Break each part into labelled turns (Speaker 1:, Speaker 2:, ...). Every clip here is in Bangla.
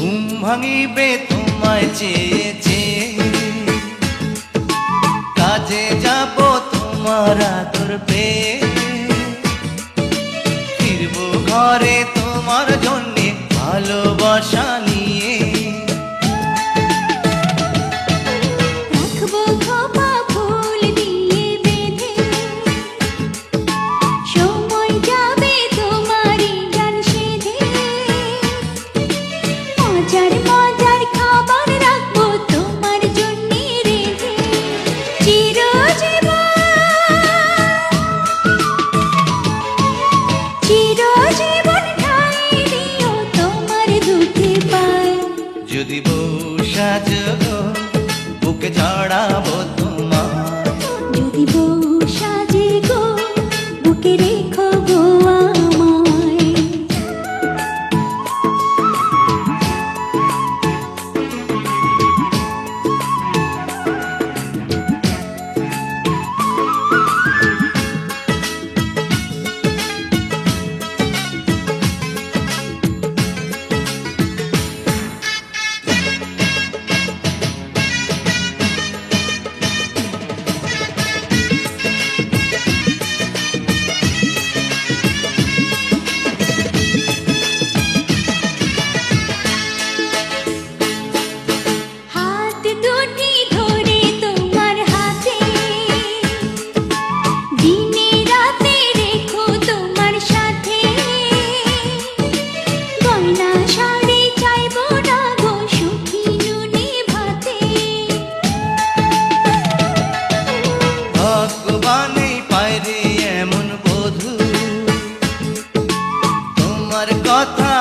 Speaker 1: ঘুম ভাঙিবে তোমায় চেয়ে চেয়ে কাজে যাব তোমার আদর পেয়ে। যদি বউ
Speaker 2: সাজো বুকে
Speaker 1: চড়াবো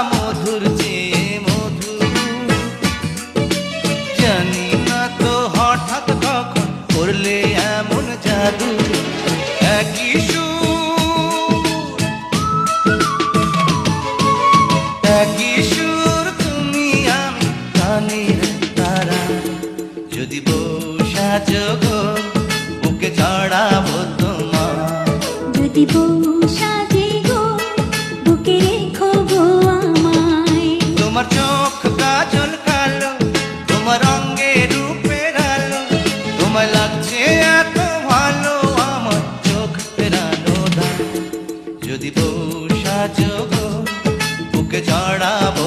Speaker 1: মধুর যে মধু জানি না তো হঠাৎ কখন করলে এমন জাদু। একই সুর। একই সুর তুমি আমি কানের তারা। যদি বসা যোগ বুকে চড়াবো তোমার।
Speaker 2: যদি
Speaker 1: তোমায় লাগছে এত ভালো আমার চোখ ফেরানো যদি বউ সাজো বুকে জড়াবো